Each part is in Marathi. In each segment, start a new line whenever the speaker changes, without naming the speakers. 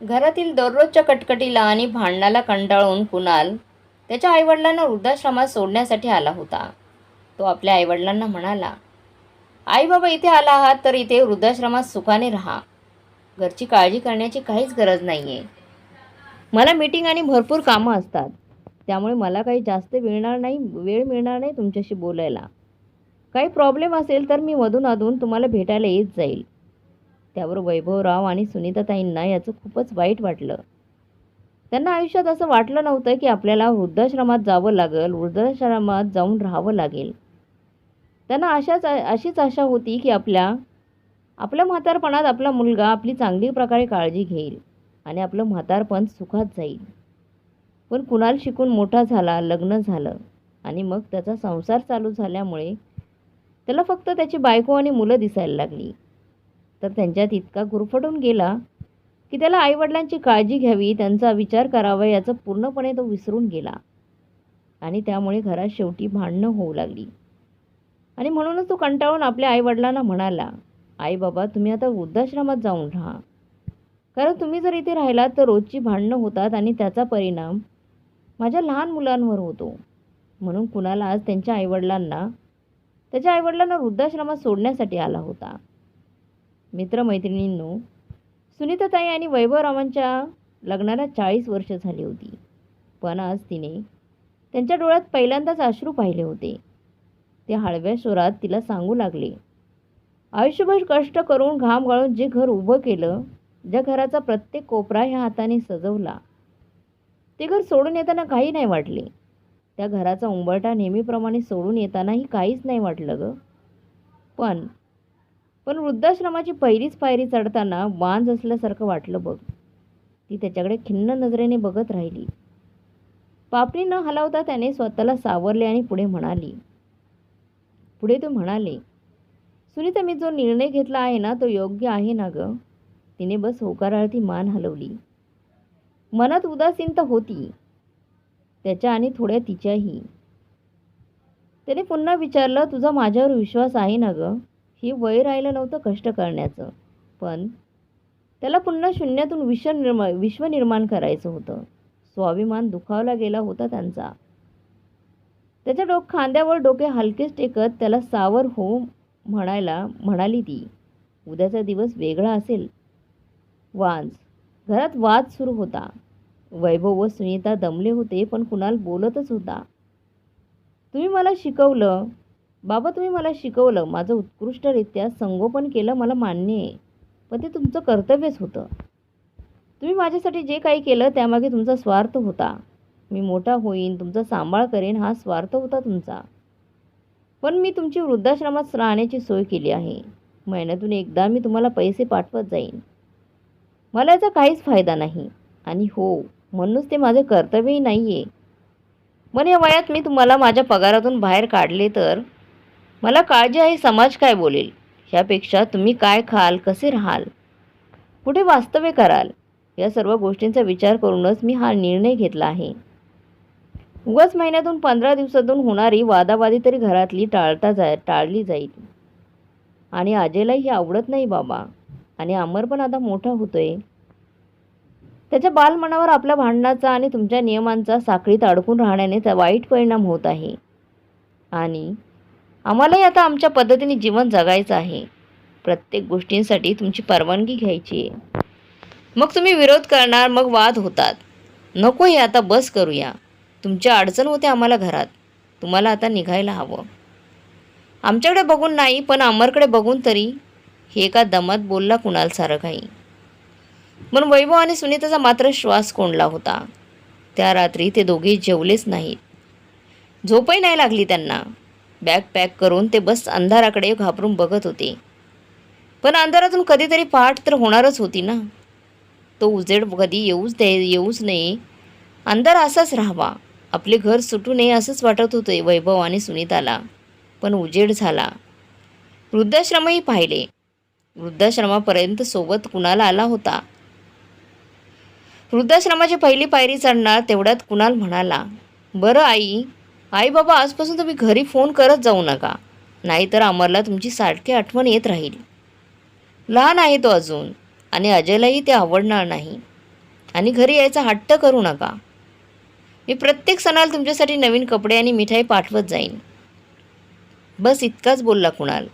घरातील दररोजच्या कटकटीला आणि भांडणाला कंटाळून कुणाल त्याच्या आईवडिलांना वृद्धाश्रमात सोडण्यासाठी आला होता. तो आपल्या आईवडिलांना म्हणाला आई बाबा इथे आला आहात तर इथे वृद्धाश्रमात सुखाने राहा. घरची काळजी करण्याची काहीच गरज नाही आहे मला मीटिंग आणि भरपूर कामं असतात. त्यामुळे मला काही जास्त मिळणार नाही वेळ मिळणार नाही तुमच्याशी बोलायला. काही प्रॉब्लेम असेल तर मी मधून अधून तुम्हाला भेटायला येत जाईल. त्यावर वैभवराव आणि सुनीताताईंना याचं खूपच वाईट वाटलं. त्यांना आयुष्यात असं वाटलं नव्हतं की आपल्याला वृद्धाश्रमात जावं लागेल वृद्धाश्रमात जाऊन राहावं लागेल. त्यांना अशाच अशीच आशा होती की आपल्या आपल्या म्हातारपणात आपला मुलगा आपली चांगली प्रकारे काळजी घेईल आणि आपलं म्हातारपण सुखात जाईल. पण कुणाल शिकून मोठा झाला लग्न झालं आणि मग त्याचा संसार चालू झाल्यामुळे त्याला फक्त त्याची बायको आणि मुलं दिसायला लागली. तर त्यांच्यात इतका गुरफटून गेला की त्याला आईवडिलांची काळजी घ्यावी त्यांचा विचार करावा याचं पूर्णपणे तो विसरून गेला. आणि त्यामुळे घरात शेवटी भांडणं होऊ लागली. आणि म्हणूनच तो कंटाळून आपल्या आईवडिलांना म्हणाला आई बाबा तुम्ही आता वृद्धाश्रमात जाऊन राहा. कारण तुम्ही जर इथे राहिलात तर रोजची भांडणं होतात आणि त्याचा परिणाम माझ्या लहान मुलांवर होतो. म्हणून कुणाला आज त्यांच्या आईवडिलांना त्याच्या आईवडिलांना वृद्धाश्रमात सोडण्यासाठी आला होता. मित्रमैत्रिणींनो सुनीताताई आणि वैभवरावांच्या लग्नाला चाळीस वर्ष झाली होती. पण आज तिने त्यांच्या डोळ्यात पहिल्यांदाच अश्रू पाहिले होते. ते हळव्या स्वरात तिला सांगू लागले आयुष्यभर कष्ट करून घाम गाळून जे घर उभं केलं ज्या घराचा प्रत्येक कोपरा ह्या हाताने सजवला ते घर सोडून येताना काही नाही वाटले. त्या घराचा उंबरटा नेहमीप्रमाणे सोडून येतानाही काहीच नाही वाटलं गं. पण पण वृद्धाश्रमाची पहिलीच पायरी चढताना बांज असल्यासारखं वाटलं बघ. ती त्याच्याकडे खिन्न नजरेने बघत राहिली. पापणी न हलावता त्याने स्वतःला सावरले आणि पुढे म्हणाली. पुढे तो म्हणाले सुनीता मी जो निर्णय घेतला आहे ना तो योग्य आहे ना गं. तिने बस होकारार्थी मान हलवली. मनात उदासीनता होती. त्याच्या आणि थोड्या तिच्याही. त्याने पुन्हा विचारलं तुझा माझ्यावर विश्वास आहे ना गं? ही वय राहिलं नव्हतं कष्ट करण्याचं. पण त्याला पुन्हा शून्यातून विश्व निर्मा विश्व निर्माण करायचं होतं. स्वाभिमान दुखावला गेला होता त्यांचा. त्याच्या डोक खांद्यावर डोके हलकेच टेकत त्याला सावर हो म्हणायला म्हणाली ती उद्याचा दिवस वेगळा असेल. वाज घरात वाद सुरू होता. वैभव व सुनीता दमले होते पण कुणाल बोलतच होता. तुम्ही मला शिकवलं बाबा तुम्ही मला शिकवलं माझं उत्कृष्टरित्या संगोपन केलं मला मान्य आहे पण ते तुमचं कर्तव्यच होतं. तुम्ही माझ्यासाठी जे काही केलं त्यामागे तुमचा स्वार्थ होता. मी मोठा होईन तुमचा सांभाळ करेन हा स्वार्थ होता तुमचा. पण मी तुमची वृद्धाश्रमात राहण्याची सोय केली आहे. महिन्यातून एकदा मी तुम्हाला पैसे पाठवत जाईन. मला याचा काहीच फायदा नाही. आणि हो म्हणूनच ते माझे कर्तव्यही नाही आहे पण या वयात मी तुम्हाला माझ्या पगारातून बाहेर काढले तर मला काळजी आहे समाज काय बोलेल? ह्यापेक्षा तुम्ही काय खाल कसे राहाल? कुठे वास्तव्य कराल? या सर्व गोष्टींचा विचार करूनच मी हा निर्णय घेतला आहे. उगाच महिन्यातून पंधरा दिवसातून होणारी वादावादी तरी घरातली टाळता जा टाळली जाईल. आणि आजेलाही आवडत नाही बाबा. आणि अमर पण आता मोठा होतोय. त्याच्या बालमनावर आपल्या भांडणाचा आणि तुमच्या नियमांचा साखळीत अडकून राहण्याने त्या वाईट परिणाम होत आहे. आणि आम्हालाही आता आमच्या पद्धतीने जीवन जगायचं आहे. प्रत्येक गोष्टींसाठी तुमची परवानगी घ्यायची. आहे मग तुम्ही विरोध करणार मग वाद होतात. नको हे आता बस करूया. तुमच्या अडचण होते आम्हाला घरात. तुम्हाला आता निघायला हवं. आमच्याकडे बघून नाही पण अमरकडे बघून तरी. हे एका दमात बोलला कुणाल सारं काही पण वैभव आणि सुनीताचा मात्र श्वास कोंडला होता. त्या रात्री ते दोघे जेवलेच नाहीत. झोपही नाही लागली त्यांना. बॅग पॅक करून ते बस अंधाराकडे घाबरून बघत होते. पण अंधारातून कधीतरी पाठ तर होणारच होती ना. तो उजेड कधी येऊच द्या येऊच नये अंधार असाच राहावा. आपले घर सुटू नये असंच वाटत होते वैभव आणि सुनीताला. पण उजेड झाला. वृद्धाश्रमही पाहिले. वृद्धाश्रमापर्यंत सोबत कुणाला आला होता? वृद्धाश्रमाची पहिली पायरी चढणार तेवढ्यात कुणाल म्हणाला बरं आई आई बाबा आजपासून तुम्ही घरी फोन करत जाऊ नका. नाहीतर अमरला तुमची सारखी आठवण येत राहील. लहान आहे तो अजून आणि अजयलाही ते आवडणार नाही. आणि घरी यायचा हट्ट करू नका. मी प्रत्येक सणाला तुमच्यासाठी नवीन कपडे आणि मिठाई पाठवत जाईन. बस इतकाच बोलला कुणाल.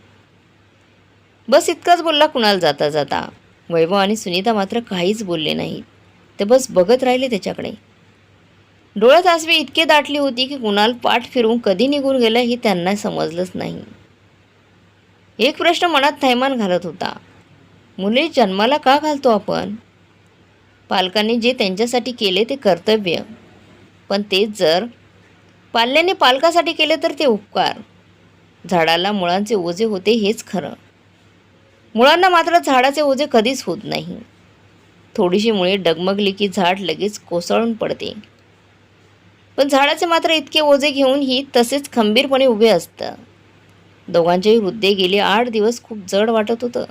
बस इतकाच बोलला कुणाल जाता जाता. वैभव आणि सुनीता मात्र काहीच बोलले नाहीत. ते बस बघत राहिले त्याच्याकडे. डोळ्यात आसवी इतके दाटली होती की कुणाल पाठ फिरवून कधी निघून गेलं हे त्यांना समजलंच नाही. एक प्रश्न मनात थैमान घालत होता. मुले जन्माला का घालतो आपण? पालकांनी जे त्यांच्यासाठी केले ते कर्तव्य. पण तेच जर पाल्याने पालकासाठी केले तर ते उपकार. झाडाला मुळांचे ओझे होते हेच खरं. मुळांना मात्र झाडाचे ओझे कधीच होत नाही. थोडीशी मुळे डगमगली की झाड लगेच कोसळून पडते. पण झाडाचे मात्र इतके ओझे घेऊनही तसेच खंबीरपणे उभे असतं. दोघांचेही हृदय गेले आठ दिवस खूप जड वाटत होतं.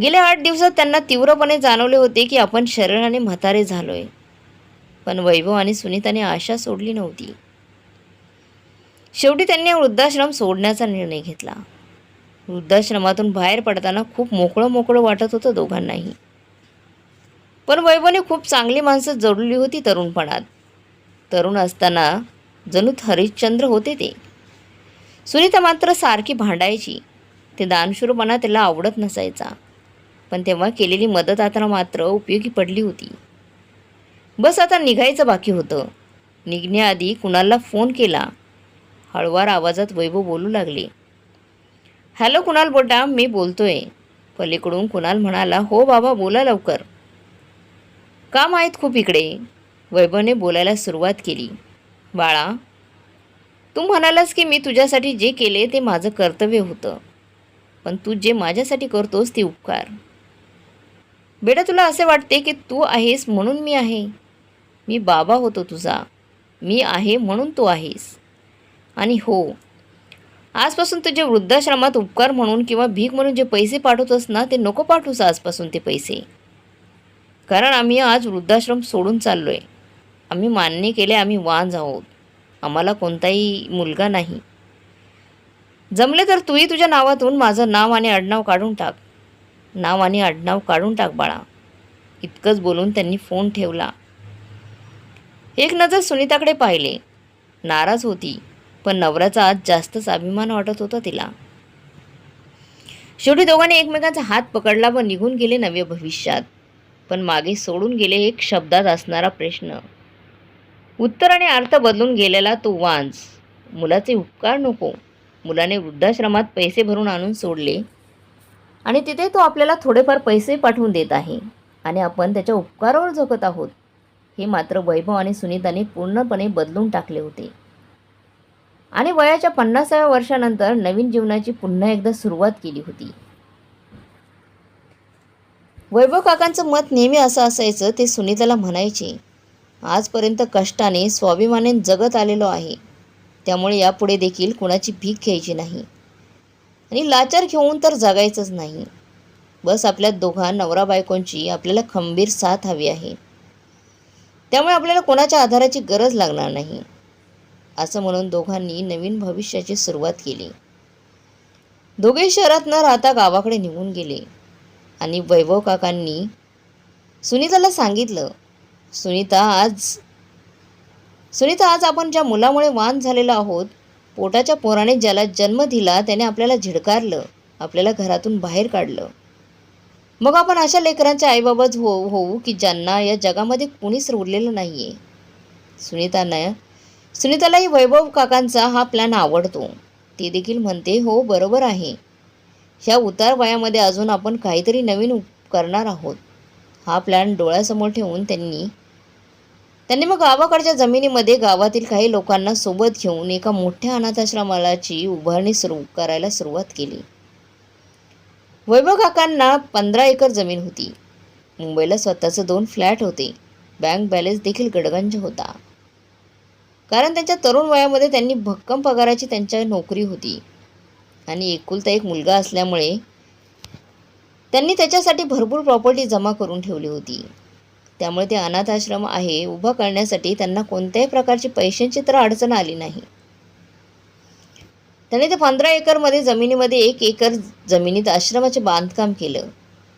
गेल्या आठ दिवसात त्यांना तीव्रपणे जाणवले होते की आपण शरीराने म्हातारे झालोय. पण वैभव आणि सुनीताने आशा सोडली नव्हती. शेवटी त्यांनी वृद्धाश्रम सोडण्याचा निर्णय घेतला. वृद्धाश्रमातून बाहेर पडताना खूप मोकळं मोकळं वाटत होतं दोघांनाही. पण वैभवने खूप चांगली माणसं जोडली होती तरुणपणात. तरुण असताना जणू हरिश्चंद्र होते ते. सुनीता मात्र सारखी भांडायची. ते दानशूरपणा त्याला आवडत नसायचा. पण तेव्हा केलेली मदत आता मात्र उपयोगी पडली होती. बस आता निघायचं बाकी होतं. निघण्याआधी कुणाला फोन केला? हळवार आवाजात वैभव बोलू लागले. हॅलो कुणाल बोटा मी बोलतोय. पलीकडून कुणाल म्हणाला हो बाबा बोला लवकर. काम आहेत खूप इकडे? वैभवने बोलायला सुरुवात केली. बाळा तू म्हणालास की मी तुझ्यासाठी जे केले ते माझं कर्तव्य होतं. पण तू जे माझ्यासाठी करतोस ते उपकार. बेटा तुला असे वाटते की तू आहेस म्हणून मी आहे. मी बाबा होतो तुझा. मी आहे म्हणून तू आहेस. आणि हो आजपासून तुझे वृद्धाश्रमात उपकार म्हणून किंवा भीक म्हणून जे पैसे पाठवतोस ना ते नको पाठवूस आजपासून ते पैसे. कारण आम्ही आज वृद्धाश्रम सोडून चाललो आहे आम्ही मान्य केले आम्ही वांज आहोत. आम्हाला कोणताही मुलगा नाही. जमले तर तूही तुझ्या नावातून माझं नाव आणि आडनाव काढून टाक. नाव आणि आडनाव काढून टाक बाळा. इतकंच बोलून त्यांनी फोन ठेवला. एक नजर सुनीताकडे पाहिले. नाराज होती पण नवऱ्याचा आज जास्तच अभिमान वाटत होता तिला. शेवटी दोघांनी एकमेकांचा हात पकडला व निघून गेले नव्या भविष्यात. पण मागे सोडून गेले एक शब्दात असणारा प्रश्न. उत्तर आणि अर्थ बदलून गेलेला तो वांज. मुलाचे उपकार नको. मुलाने वृद्धाश्रमात पैसे भरून आणून सोडले. आणि तिथे तो आपल्याला थोडेफार पैसे पाठवून देत आहे. आणि आपण त्याच्या उपकारावर झोकत आहोत. हे मात्र वैभव आणि सुनीताने पूर्णपणे बदलून टाकले होते. आणि वयाच्या पन्नासाव्या वर्षानंतर नवीन जीवनाची पुन्हा एकदा सुरुवात केली होती. वैभव काकांचं मत नेहमी असं असायचं ते सुनीताला म्हणायचे आजपर्यंत कष्टाने स्वाभिमाने जगत आलेलो आहे. त्यामुळे यापुढे देखील कुणाची भीक घ्यायची नाही. आणि लाचार घेऊन तर जगायचंच नाही. बस आपल्या दोघा नवरा बायकोंची आपल्याला खंबीर साथ हवी आहे. त्यामुळे आपल्याला कोणाच्या आधाराची गरज लागणार नाही. असं म्हणून दोघांनी नवीन भविष्याची सुरुवात केली. दोघे शहरात न राहता गावाकडे निघून गेले. आणि वैभव काकांनी सुनीताला सांगितलं सुनीता आज सुनीता आज आपण ज्या मुलामुळे वान झालेलो आहोत पोटाच्या पोराने ज्याला जन्म दिला त्याने आपल्याला झिडकारलं आपल्याला घरातून बाहेर काढलं. मग आपण अशा लेकरांच्या आईबाबाच हो होऊ की ज्यांना या जगामध्ये कुणीच उरलेलं नाही आहे सुनीतानं सुनीतालाही वैभव काकांचा हा प्लॅन आवडतो. ती देखील म्हणते हो बरोबर आहे. ह्या उतार वयामध्ये अजून आपण काहीतरी नवीन उप- करणार आहोत. हा प्लॅन डोळ्यासमोर ठेवून त्यांनी त्यांनी मग गावाकडच्या जमिनीमध्ये गावातील काही लोकांना सोबत घेऊन एका मोठ्या अनाथाश्रमालाची उभारणी सुरू करायला सुरुवात केली. वैभव काकांना पंधरा एकर जमीन होती. मुंबईला स्वतःचं दोन फ्लॅट होते. बँक बॅलन्स देखील गडगंज होता. कारण त्यांच्या तरुण वयामध्ये त्यांनी भक्कम पगाराची त्यांच्या नोकरी होती. आणि एकुलता एक मुलगा असल्यामुळे त्यांनी त्याच्यासाठी भरपूर प्रॉपर्टी जमा करून ठेवली होती. त्यामुळे ते अनाथाश्रम आहे. उभं करण्यासाठी त्यांना कोणत्याही प्रकारची पैशांची तर अडचण आली नाही. त्याने ते पंधरा एकरमध्ये जमिनीमध्ये एक एकर जमिनीत आश्रमाचे बांधकाम केलं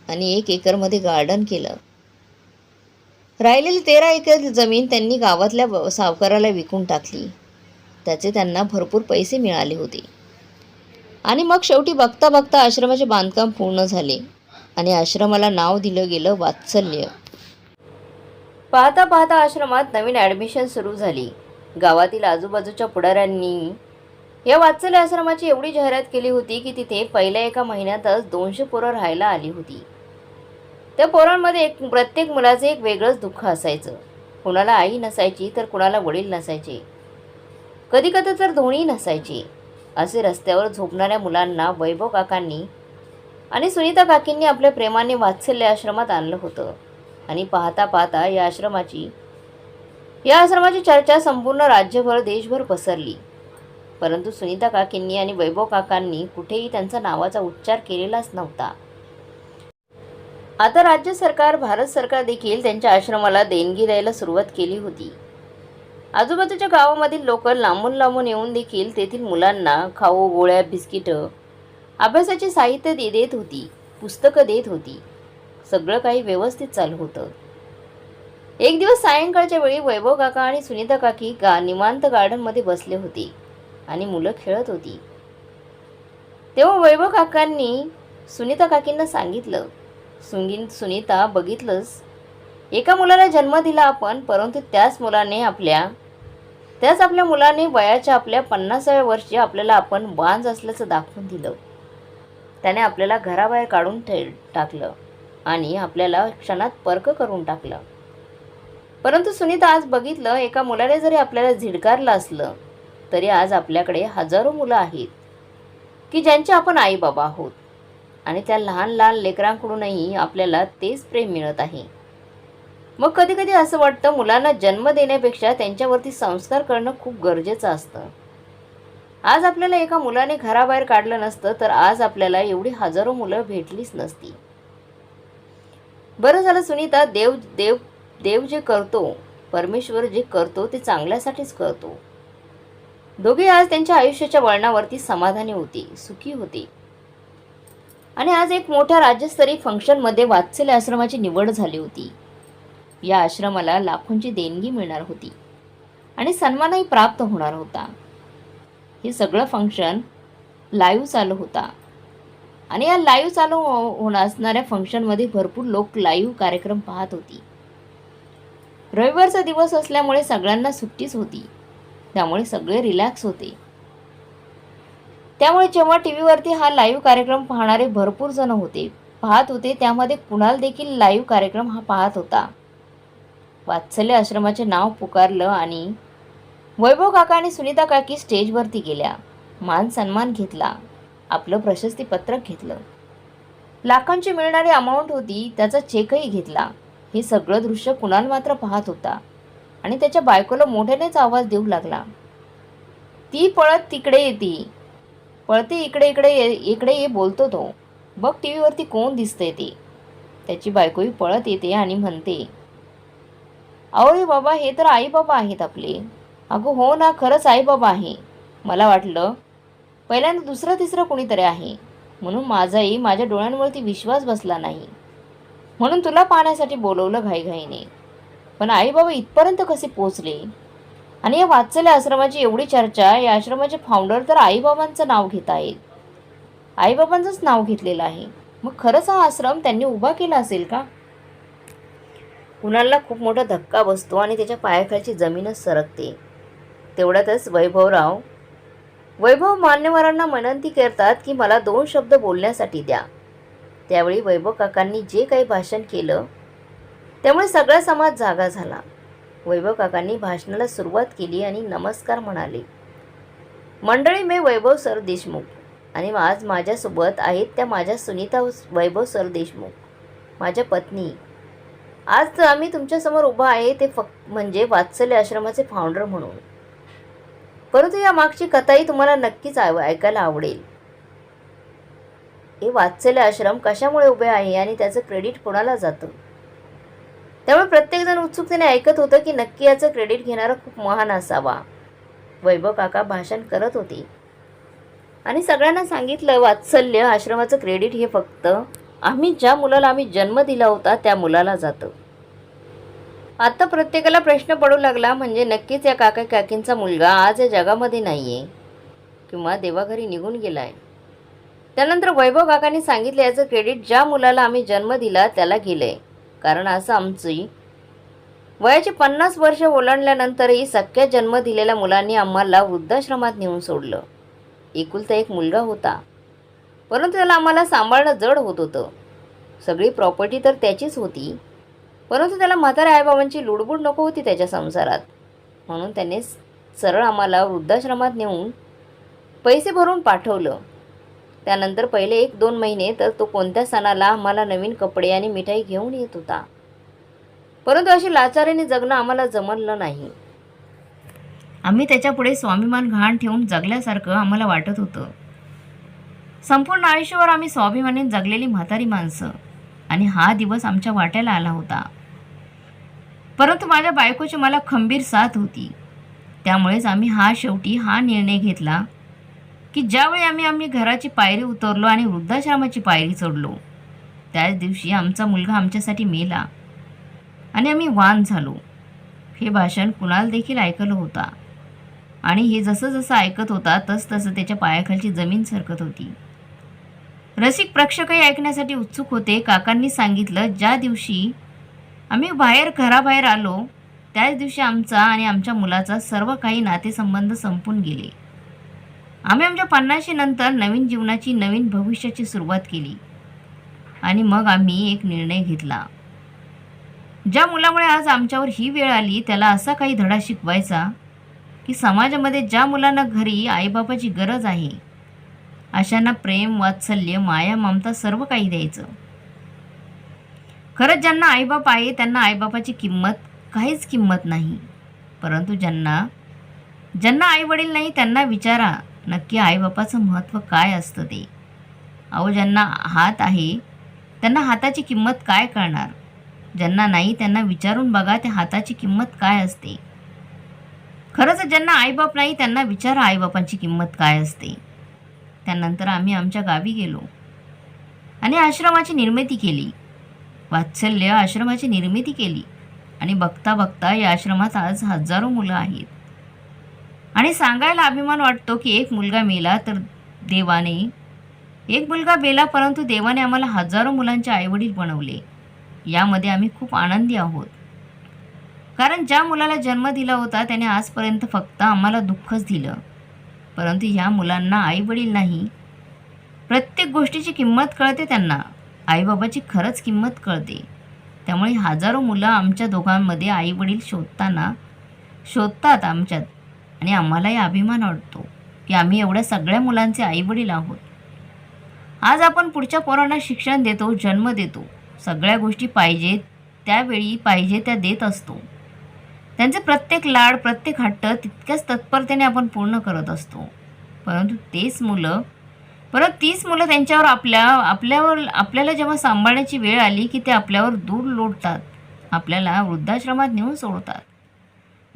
आणि एक एकरमध्ये गार्डन केलं. राहिलेली तेरा एकर जमीन त्यांनी गावातल्या सावकाराला विकून टाकली. त्याचे त्यांना भरपूर पैसे मिळाले होते. आणि मग शेवटी बघता बघता आश्रमाचे बांधकाम पूर्ण झाले. आणि आश्रमाला नाव दिलं गेलं वात्सल्य. पाहता पाहता आश्रमात नवीन ॲडमिशन सुरू झाली. गावातील आजूबाजूच्या पुढाऱ्यांनी या वात्सल्य आश्रमाची एवढी जाहिरात केली होती की तिथे पहिल्या एका महिन्यातच दोनशे पोरं राहायला आली होती. त्या पोरांमध्ये एक प्रत्येक मुलाचं एक वेगळंच दुःख असायचं. कुणाला आई नसायची तर कुणाला वडील नसायचे. कधी कधी तर दोन्ही नसायचे. असे रस्त्यावर झोपणाऱ्या मुलांना वैभव काकांनी आणि सुनीता काकींनी आपल्या प्रेमाने वात्सल्य आश्रमात आणलं होतं. आणि पाहता पाहता या आश्रमाची या आश्रमाची चर्चा संपूर्ण राज्यभर देशभर पसरली. परंतु सुनीता काकींनी आणि वैभव काकांनी कुठेही त्यांचा नावाचा उच्चार केलेलाच नव्हता. आता राज्य सरकार भारत सरकार देखील त्यांच्या आश्रमाला देणगी द्यायला सुरुवात केली होती. आजूबाजूच्या गावामधील लोक लांबून लांबून येऊन देखील तेथील मुलांना खाऊ गोळ्या बिस्किटं अभ्यासाचे साहित्य दे देत होती पुस्तकं देत होती. सगळं काही व्यवस्थित चालू होतं. एक दिवस सायंकाळच्या वेळी वैभव काका आणि सुनीता काकी गा निवांत गार्डनमध्ये बसले होते आणि मुलं खेळत होती. तेव्हा वैभव काकांनी सुनीता काकींना सांगितलं सुंगीन सुनीता बघितलंस? एका मुलाला जन्म दिला आपण परंतु त्याच मुलाने आपल्या त्याच आपल्या मुलाने वयाच्या आपल्या पन्नासाव्या वर्षी आपल्याला आपण बांज असल्याचं दाखवून दिलं. त्याने आपल्याला घराबाहेर काढून ठे टाकलं. आणि आपल्याला क्षणात पर्क करून टाकलं. परंतु सुनीता आज बघितलं एका मुलाने जरी आपल्याला झिडकारलं असलं तरी आज आपल्याकडे हजारो मुलं आहेत की ज्यांचे आपण आई बाबा आहोत. आणि त्या लहान लहान लेकरांकडूनही आपल्याला तेच प्रेम मिळत आहे. मग कधीकधी असं वाटतं मुलांना जन्म देण्यापेक्षा त्यांच्यावरती संस्कार करणं खूप गरजेचं असतं. आज आपल्याला एका मुलाने घराबाहेर काढलं नसतं तर आज आपल्याला एवढी हजारो मुलं भेटलीच नसती. बरं झालं सुनीता देव देव देव जे करतो परमेश्वर जे करतो ते चांगल्यासाठीच करतो. दोघे आज त्यांच्या आयुष्याच्या वळणावरती समाधानी होती सुखी होते. आणि आज एक मोठ्या राज्यस्तरीय फंक्शनमध्ये वात्सल्य आश्रमाची निवड झाली होती. या आश्रमाला लाखोंची देणगी मिळणार होती. आणि सन्मानही प्राप्त होणार होता. हे सगळं फंक्शन लाईव्ह चालू होता. आणि या लाईव्ह चालू होणार असणाऱ्या फंक्शनमध्ये भरपूर लोक लाईव्ह कार्यक्रम पाहत होती. रविवारचा दिवस असल्यामुळे सगळ्यांना सुट्टीच होती. त्यामुळे सगळे रिलॅक्स होते. त्यामुळे जेव्हा टी व्हीवरती हा लाईव्ह कार्यक्रम पाहणारे भरपूर जण होते पाहत होते त्यामध्ये कुणाल देखील लाईव्ह कार्यक्रम हा पाहत होता. वात्सल्य आश्रमाचे नाव पुकारलं आणि वैभव काका आणि सुनीता काकी स्टेजवरती गेल्या. मान सन्मान घेतला. आपलं प्रशस्तीपत्रक घेतलं. लाखांची मिळणारी अमाऊंट होती त्याचा चेकही घेतला. हे सगळं दृश्य कुणाल मात्र पाहत होता. आणि त्याच्या बायकोला मोठ्यानेच आवाज देऊ लागला. ती पळत तिकडे येते. पळते इकडे इकडे ये इकडे ये बोलतो तो. बघ टी व्हीवरती कोण दिसतंय ते. त्याची बायकोही पळत येते आणि म्हणते अहो रे बाबा हे तर आई बाबा आहेत आपले. अगं हो ना खरंच आई बाबा आहे. मला वाटलं पहिल्यांदा दुसरं तिसरं कोणीतरी आहे. म्हणून माझाही माझ्या डोळ्यांवरती विश्वास बसला नाही. म्हणून तुला पाहण्यासाठी बोलवलं घाईघाईने. पण आई बाबा इथपर्यंत कसे पोचले आणि या वाचलेल्या आश्रमाची एवढी चर्चा या आश्रमाचे फाउंडर तर आईबाबांचं नाव घेत आहेत. आईबाबांचंच नाव घेतलेलं आहे. मग खरंच हा आश्रम त्यांनी उभा केला असेल का? कुणाला खूप मोठा धक्का बसतो आणि त्याच्या पायाखालची जमीनच सरकते. तेवढ्यातच वैभवराव वैभव मान्यवरांना विनंती करतात की मला दोन शब्द बोलण्यासाठी द्या. त्यावेळी वैभव काकांनी जे काही भाषण केलं त्यामुळे सगळा समाज जागा झाला. वैभव काकांनी भाषणाला सुरुवात केली आणि नमस्कार म्हणाले. मंडळी मी वैभव सर देशमुख आणि आज माझ्यासोबत आहेत त्या माझ्या सुनीता वैभव सर देशमुख माझ्या पत्नी. आज तर आम्ही तुमच्यासमोर उभा आहे ते फक्त म्हणजे वात्सल्य आश्रमाचे फाउंडर म्हणून. परंतु या मागची कथाही तुम्हाला नक्कीच आव ऐकायला आवडेल. हे वात्सल्य आश्रम कशामुळे उभे आहे आणि त्याचं क्रेडिट कोणाला जातं? त्यामुळे प्रत्येकजण उत्सुकतेने ऐकत होतं की नक्की याचं क्रेडिट घेणारा खूप महान असावा. वैभव काका भाषण करत होते. आणि सगळ्यांना सांगितलं वात्सल्य आश्रमाचं क्रेडिट हे फक्त आम्ही ज्या मुलाला आम्ही जन्म दिला होता त्या मुलाला जातं. आता प्रत्येकाला प्रश्न पडू लागला म्हणजे नक्कीच या काका काकींचा मुलगा आज या जगामध्ये नाही आहे किंवा देवाघरी निघून गेला आहे त्यानंतर वैभव काकांनी सांगितले याचं क्रेडिट ज्या मुलाला आम्ही जन्म दिला त्याला गेलं आहे कारण असं आमची वयाची पन्नास वर्ष ओलांडल्यानंतरही सख्या जन्म दिलेल्या मुलांनी आम्हाला वृद्धाश्रमात नेऊन सोडलं. एकुलता एक मुलगा होता. परंतु त्याला आम्हाला सांभाळणं जड होत होतं. सगळी प्रॉपर्टी तर त्याचीच होती. परंतु त्याला म्हाताऱ्या आईबाबांची लुडबुड नको होती त्याच्या संसारात. म्हणून त्याने सरळ आम्हाला वृद्धाश्रमात नेऊन पैसे भरून पाठवलं. त्यानंतर पहिले एक दोन महिने तर तो कोणत्या सणाला आम्हाला नवीन कपडे आणि मिठाई घेऊन येत होता. परंतु अशी लाचारीने जगणं आम्हाला जमलं नाही. आम्ही त्याच्यापुढे स्वाभिमान घाण ठेवून जगल्यासारखं आम्हाला वाटत होतं. संपूर्ण आयुष्यावर आम्ही स्वाभिमानीने जगलेली म्हातारी माणसं आणि हा दिवस आमच्या वाट्याला आला होता. परंतु माझ्या बायकोची मला खंबीर साथ होती. त्यामुळेच आम्ही हा शेवटी हा निर्णय घेतला की ज्यावेळी आम्ही आम्ही घराची पायरी उतरलो आणि वृद्धाश्रमाची पायरी चढलो त्याच दिवशी आमचा मुलगा आमच्यासाठी मेला आणि आम्ही वान झालो. हे भाषण कुणाल देखील ऐकलं होता आणि हे जसं जसं ऐकत होता तस तसं त्याच्या पायाखालची जमीन सरकत होती. रसिक प्रेक्षकही ऐकण्यासाठी उत्सुक होते. काकांनी सांगितलं ज्या दिवशी आम्ही बाहेर घराबाहेर आलो. त्याच दिवशी आमचा आणि आमच्या मुलाचा सर्व काही नातेसंबंध संपून गेले. आम्ही आमच्या पन्नाशी नंतर नवीन जीवनाची नवीन भविष्याची सुरुवात केली. आणि मग आम्ही एक निर्णय घेतला. ज्या मुलामुळे आज आमच्यावर ही वेळ आली त्याला असा काही धडा शिकवायचा की समाजामध्ये ज्या मुलांना घरी आईबापाची गरज आहे अशांना प्रेम वात्सल्य माया ममता सर्व काही द्यायचं. खरंच ज्यांना आईबाप आहे त्यांना आईबापाची किंमत काहीच किंमत नाही. परंतु ज्यांना ज्यांना आईवडील नाही त्यांना विचारा नक्की आईबापाचं महत्त्व काय असतं ते. अहो ज्यांना हात आहे त्यांना हाताची किंमत काय कळणार? ज्यांना नाही त्यांना विचारून बघा त्या हाताची किंमत काय असते? खरंच ज्यांना आईबाप नाही त्यांना विचारा आईबापांची किंमत काय असते. त्यानंतर आम्ही आमच्या गावी गेलो आणि आश्रमाची निर्मिती केली. वात्सल्य आश्रमाची निर्मिती केली. आणि बघता बघता या आश्रमात आज हजारो मुलं आहेत. आणि सांगायला अभिमान वाटतो की एक मुलगा मेला तर देवाने एक मुलगा मेला परंतु देवाने आम्हाला हजारो मुलांचे आईवडील बनवले. यामध्ये आम्ही खूप आनंदी आहोत. कारण ज्या मुलाला जन्म दिला होता त्याने आजपर्यंत फक्त आम्हाला दुःखच दिलं. परंतु ह्या मुलांना आईवडील नाही. प्रत्येक गोष्टीची किंमत कळते त्यांना. आईबाबाची खरंच किंमत कळते. त्यामुळे हजारो मुलं आमच्या दोघांमध्ये आईवडील शोधताना शोधतात आमच्यात आणि आम्हालाही अभिमान वाटतो की आम्ही एवढ्या सगळ्या मुलांचे आईवडील आहोत. आज आपण पुढच्या पोरांना शिक्षण देतो जन्म देतो. सगळ्या गोष्टी पाहिजेत त्यावेळी पाहिजे त्या देत असतो. त्यांचे प्रत्येक लाड प्रत्येक हट्ट तितक्याच तत्परतेने आपण पूर्ण करत असतो. परंतु तेच मुलं परत तीच मुलं त्यांच्यावर आपल्या आपल्यावर आपल्याला जेव्हा सांभाळण्याची वेळ आली की ते आपल्यावर दूर लोटतात आपल्याला वृद्धाश्रमात नेऊन सोडतात.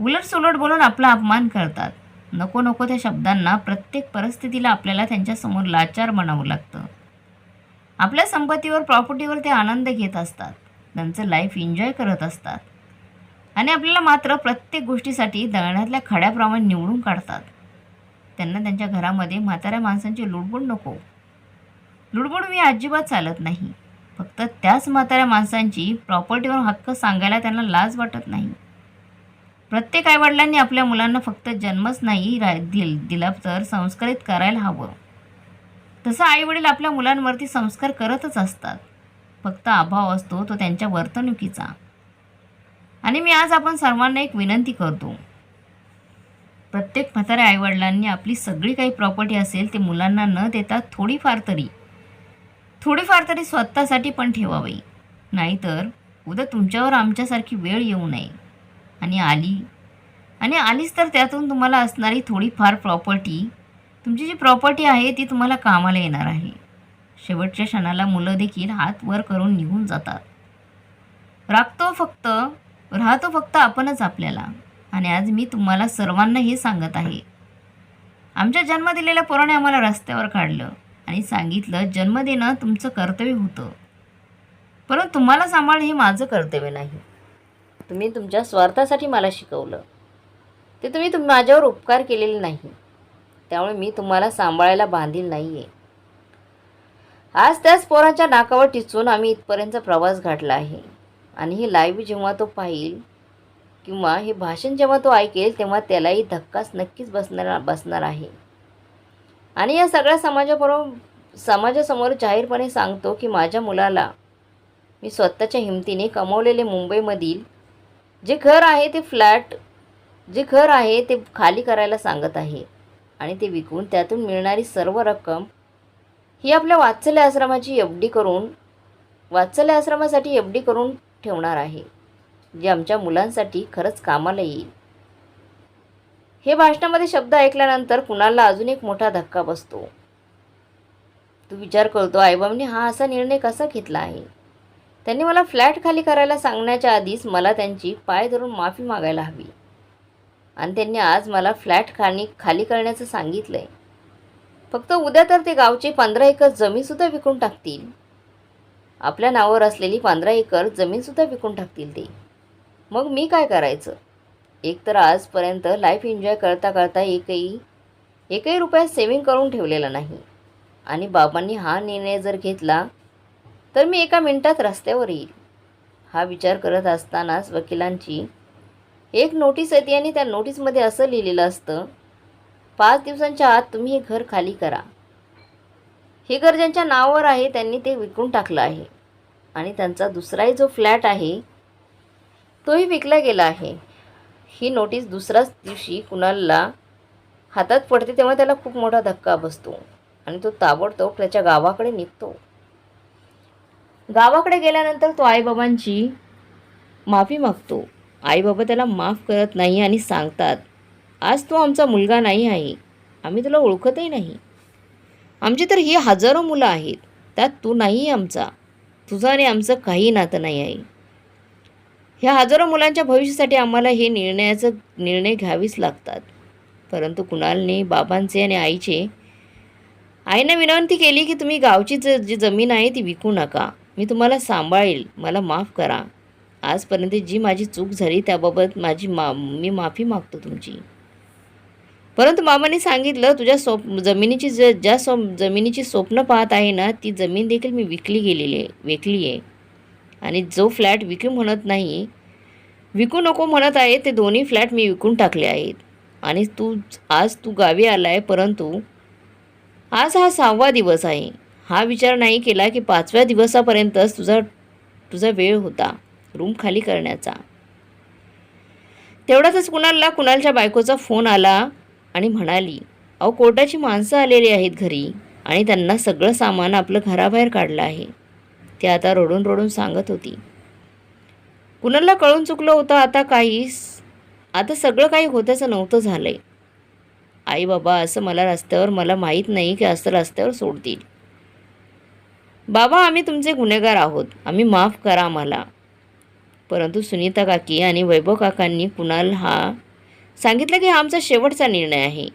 उलट सुलट बोलून आपला अपमान करतात. नको नको त्या शब्दांना प्रत्येक परिस्थितीला आपल्याला त्यांच्यासमोर लाचार म्हणावं लागतं. आपल्या संपत्तीवर प्रॉपर्टीवर ते आनंद घेत असतात. त्यांचं लाईफ एन्जॉय करत असतात. आणि आपल्याला मात्र प्रत्येक गोष्टीसाठी दळण्यातल्या खड्याप्रमाणे निवडून काढतात. त्यांना त्यांच्या घरामध्ये म्हाताऱ्या माणसांची लुडबुड नको. लुडबुड मी अजिबात चालत नाही. फक्त त्याच म्हाताऱ्या माणसांची प्रॉपर्टीवर हक्क सांगायला त्यांना लाज वाटत नाही. प्रत्येक आईवडिलांनी आपल्या मुलांना फक्त जन्मच नाही रा दिल दिला तर संस्कारित करायला हवं. तसं आईवडील आपल्या मुलांवरती संस्कार करतच असतात. फक्त अभाव असतो तो त्यांच्या वर्तणुकीचा. आणि मी आज आपण सर्वांना एक विनंती करतो. प्रत्येक म्हाताऱ्या आईवडिलांनी आपली सगळी काही प्रॉपर्टी असेल ते मुलांना न देता थोडीफार तरी थोडीफार तरी स्वतःसाठी पण ठेवावी. नाहीतर उद्या तुमच्यावर आमच्यासारखी वेळ येऊ नये. आणि आली आणि आलीच तर त्यातून तुम्हाला असणारी थोडीफार प्रॉपर्टी तुमची जी प्रॉपर्टी आहे ती तुम्हाला कामाला येणार आहे. शेवटच्या क्षणाला मुलं देखील हात वर करून निघून जातात. राखतो फक्त राहतो फक्त आपणच आपल्याला. आणि आज मी तुम्हाला सर्वांना हे सांगत आहे. आमच्या जन्म दिलेल्या पोराने आम्हाला रस्त्यावर काढलं आणि सांगितलं जन्म देणं तुमचं कर्तव्य होतं. परंतु तुम्हाला सांभाळणं हे माझं कर्तव्य नाही. तुम्ही तुमच्या स्वार्थासाठी मला शिकवलं. ते तुम्ही तुम माझ्यावर उपकार केलेले नाही. त्यामुळे मी तुम्हाला सांभाळायला बांधील नाही आहे आज त्याच पोराच्या नाकावर टिचून आम्ही इथपर्यंत प्रवास घातला आहे. आणि हे लाईव्ह जेव्हा तो पाहिल किंवा हे भाषण जेव्हा तो ऐकेल तेव्हा त्यालाही धक्काच नक्कीच बसणार बसणार आहे. आणि या सगळ्या समाजाबरोबर समाजासमोर जाहीरपणे सांगतो की माझ्या मुलाला मी स्वतःच्या हिमतीने कमवलेले मुंबईमधील जे घर आहे ते फ्लॅट जे घर आहे ते खाली करायला सांगत आहे. आणि ते विकून त्यातून मिळणारी सर्व रक्कम ही आपल्या वात्सल्य आश्रमाची एफ डी करून वात्सल्य आश्रमासाठी एफ डी करून ठेवणार आहे. जे आमच्या मुलांसाठी खरंच कामाला येईल. हे भाषणामध्ये शब्द ऐकल्यानंतर कुणाला अजून एक मोठा धक्का बसतो? तू विचार करतो आईबाबांनी हा असा निर्णय कसा घेतला आहे? त्यांनी मला फ्लॅट खाली करायला सांगण्याच्या आधीच मला त्यांची पाय धरून माफी मागायला हवी. आणि त्यांनी आज मला फ्लॅट खाली खाली करण्याचं सांगितलं आहे फक्त उद्या तर ते गावचे पंधरा एकर जमीनसुद्धा विकून टाकतील. आपल्या नावावर असलेली पंधरा एकर जमीनसुद्धा विकून टाकतील ते. मग मी काय करायचं? एक तर आजपर्यंत लाईफ एन्जॉय करता करता एकही एकही रुपया सेविंग करून ठेवलेला नाही. आणि बाबांनी हा निर्णय जर घेतला तर मी एका मिनिटात रस्त्यावर येईल. हा विचार करत असतानाच वकिलांची एक नोटीस येते आणि त्या नोटीसमध्ये असं लिहिलेलं असतं पाच दिवसांच्या आत तुम्ही हे घर खाली करा. हे घर ज्यांच्या नावावर आहे त्यांनी ते विकून टाकलं आहे. आणि त्यांचा दुसराही जो फ्लॅट आहे तोही विकला गेला आहे. ही नोटीस दुसऱ्याच दिवशी कुणालला हातात पडते तेव्हा त्याला खूप मोठा धक्का बसतो आणि तो ताबडतोब त्याच्या गावाकडे निघतो. गावाकडे गेल्यानंतर तो आईबाबांची माफी मागतो. आईबाबा त्याला माफ करत नाही आणि सांगतात आज तो आमचा मुलगा नाही आहे आम्ही तुला ओळखतही नाही. आमची तर ही हजारो मुलं आहेत. त्यात तू नाही आमचा. तुझं आणि आमचं काही नातं नाही आहे ह्या हजारो मुलांच्या भविष्यासाठी आम्हाला हे निर्णयाचं निर्णय घ्यावीच लागतात. परंतु कुणालने बाबांचे आणि आईचे आईनं विनंती केली की तुम्ही गावची ज जी जमीन आहे ती विकू नका. मी तुम्हाला सांभाळेल. मला माफ करा. आजपर्यंत जी माझी चूक झाली त्याबाबत माझी मा मी माफी मागतो तुमची. परंतु मामाने सांगितलं तुझ्या स्वप जमिनीची ज ज्या स्व जमिनीची स्वप्न पाहत आहे ना ती जमीन देखील मी विकली गेलेली आहे विकली आहे. आणि जो फ्लॅट विकू म्हणत नाही विकू नको म्हणत आहे ते दोन्ही फ्लॅट मी विकून टाकले आहेत. आणि तू आज तू गावी आला आहे परंतु आज हा सहावा दिवस आहे. हा विचार नाही केला की पाचव्या दिवसापर्यंतच तुझा तुझा वेळ होता रूम खाली करण्याचा. तेवढ्यातच कुणालला कुणालच्या बायकोचा फोन आला आणि म्हणाली अहो कोर्टाची माणसं आलेली आहेत घरी आणि त्यांना सगळं सामान आपलं घराबाहेर काढलं आहे. ती आता रडून रडून सांगत होती. कुणाला कळून चुकलं होतं आता काहीच आता सगळं काही होत्याचं नव्हतं झालं आहे आई बाबा असं मला रस्त्यावर मला माहीत नाही की असं रस्त्यावर सोडतील. बाबा आम्ही तुमचे गुन्हेगार आहोत. आम्ही माफ करा आम्हाला. परंतु सुनीता काकी आणि वैभव काकांनी कुणाल हा सांगितलं की हा आमचा शेवटचा निर्णय आहे.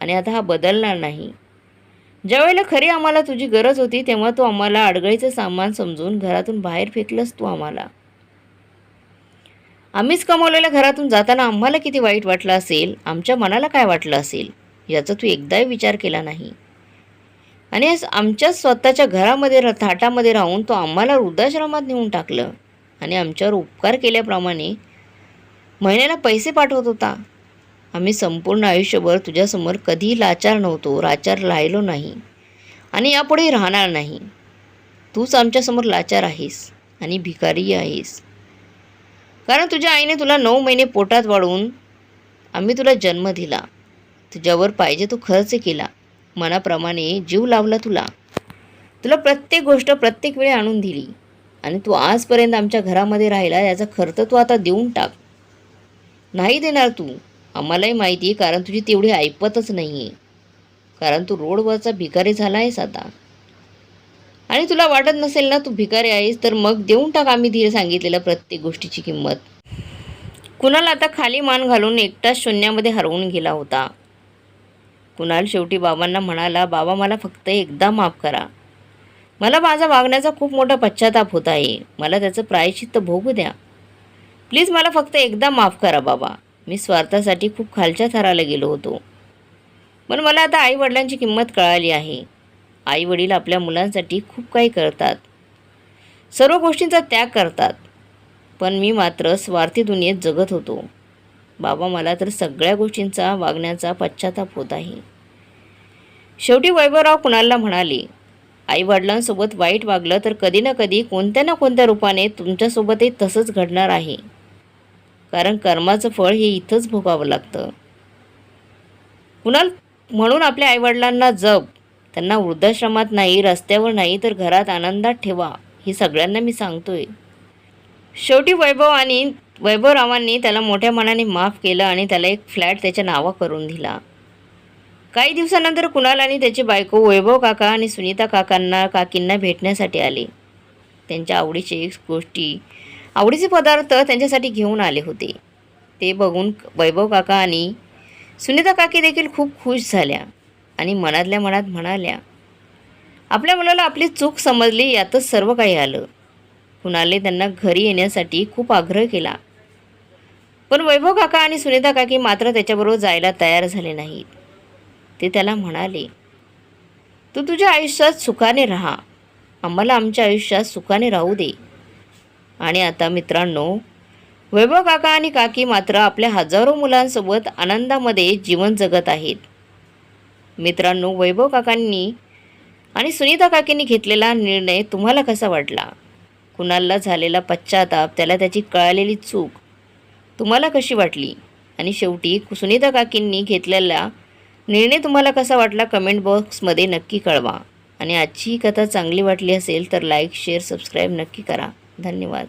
आणि आता हा बदलणार नाही. ज्यावेळेला खरी आम्हाला तुझी गरज होती तेव्हा तू आम्हाला अडगळीचं सामान समजून घरातून बाहेर फेकलंस तू आम्हाला. आम्हीच कमवलेल्या घरातून जाताना आम्हाला किती वाईट वाटलं असेल आमच्या मनाला काय वाटलं असेल याचा तू एकदाही विचार केला नाही. आणि आज आमच्या स्वतःच्या घरामध्ये र- थाटामध्ये राहून तो आम्हाला वृद्धाश्रमात नेऊन टाकलं आणि आमच्यावर उपकार केल्याप्रमाणे महिन्याला पैसे पाठवत होता. आम्ही संपूर्ण आयुष्यभर तुझ्यासमोर कधीही लाचार नव्हतो लाचार राहिलो नाही. आणि यापुढे राहणार नाही. तूच आमच्यासमोर लाचार आहेस आणि भिकारी आहेस. कारण तुझ्या आईने तुला नऊ महिने पोटात वाढवून आम्ही तुला जन्म दिला. तुझ्यावर पाहिजे तो खर्च केला. मनाप्रमाणे जीव लावला तुला. तुला प्रत्येक गोष्ट प्रत्येक वेळी आणून दिली. आणि तू आजपर्यंत आमच्या घरामध्ये राहिला याचा खर्च तू आता देऊन टाक. नाही देणार तू. आम्हालाही माहिती आहे कारण तुझी तेवढी ऐपतच नाही आहे कारण तू रोडवरचा भिकारी झाला आहेस आता. आणि तुला वाटत नसेल ना तू भिकारी आहेस तर मग देऊन टाक आम्ही धीर सांगितलेल्या प्रत्येक गोष्टीची किंमत. कुणाल आता खाली मान घालून एकटाच शून्यामध्ये हरवून गेला होता? कुणाल शेवटी बाबांना म्हणाला बाबा मला फक्त एकदा माफ करा. मला माझा वागण्याचा खूप मोठा पश्चाताप होत आहे. मला त्याचं प्रायश्चित्त भोगू द्या. प्लीज मला फक्त एकदा माफ करा बाबा. मी स्वार्थासाठी खूप खालच्या थराला गेलो होतो. पण मला आता आईवडिलांची किंमत कळाली आहे. आईवडील आपल्या मुलांसाठी खूप काही करतात. सर्व गोष्टींचा त्याग करतात. पण मी मात्र स्वार्थी दुनियेत जगत होतो. बाबा मला तर सगळ्या गोष्टींचा वागण्याचा पश्चाताप होत आहे. शेवटी वैभवराव कुणालला म्हणाले आईवडिलांसोबत वाईट वागलं तर कधी ना कधी कोणत्या ना कोणत्या रूपाने तुमच्यासोबतही तसंच घडणार आहे. कारण कर्माचं फळ हे इथंच भोगावं लागतं. कुणाल म्हणून आपल्या आईवडिलांना जप. त्यांना वृद्धाश्रमात नाही रस्त्यावर नाही तर घरात आनंदात ठेवा हे सगळ्यांना मी सांगतोय. शेवटी वैभव आणि वैभवरावांनी त्याला मोठ्या मनाने माफ केलं आणि त्याला एक फ्लॅट त्याच्या नावा करून दिला. काही दिवसानंतर कुणाल आणि त्याची बायको वैभव काका आणि सुनीता काकांना काकींना भेटण्यासाठी आले. त्यांच्या आवडीचे गोष्टी आवडीचे पदार्थ त्यांच्यासाठी घेऊन आले होते. ते बघून वैभव काका आणि सुनीता काकी देखील खूप खुश झाल्या आणि मनातल्या मनात म्हणाल्या आपल्या मुलाला आपली चूक समजली यातच सर्व काही आलं कुणाले त्यांना घरी येण्यासाठी खूप आग्रह केला. पण वैभव काका आणि सुनीता काकी मात्र त्याच्याबरोबर जायला तयार झाले नाहीत. ते त्याला म्हणाले तू तुझ्या आयुष्यात सुखाने राहा. आम्हाला आमच्या आयुष्यात सुखाने राहू दे. आणि आता मित्रांनो वैभव काका आणि काकी मात्र आपल्या हजारो मुलांसोबत आनंदामध्ये जीवन जगत आहेत. मित्रांनो वैभव काकांनी आणि सुनीता काकींनी घेतलेला निर्णय तुम्हाला कसा वाटला? कुणाला झालेला पश्चाताप त्याला त्याची कळालेली चूक तुम्हाला कशी वाटली? आणि शेवटी सुनीता काकींनी घेतलेला निर्णय तुम्हाला कसा वाटला? कमेंट बॉक्समध्ये नक्की कळवा. आणि आजची ही कथा चांगली वाटली असेल तर लाईक शेअर सबस्क्राईब नक्की करा. धन्यवाद.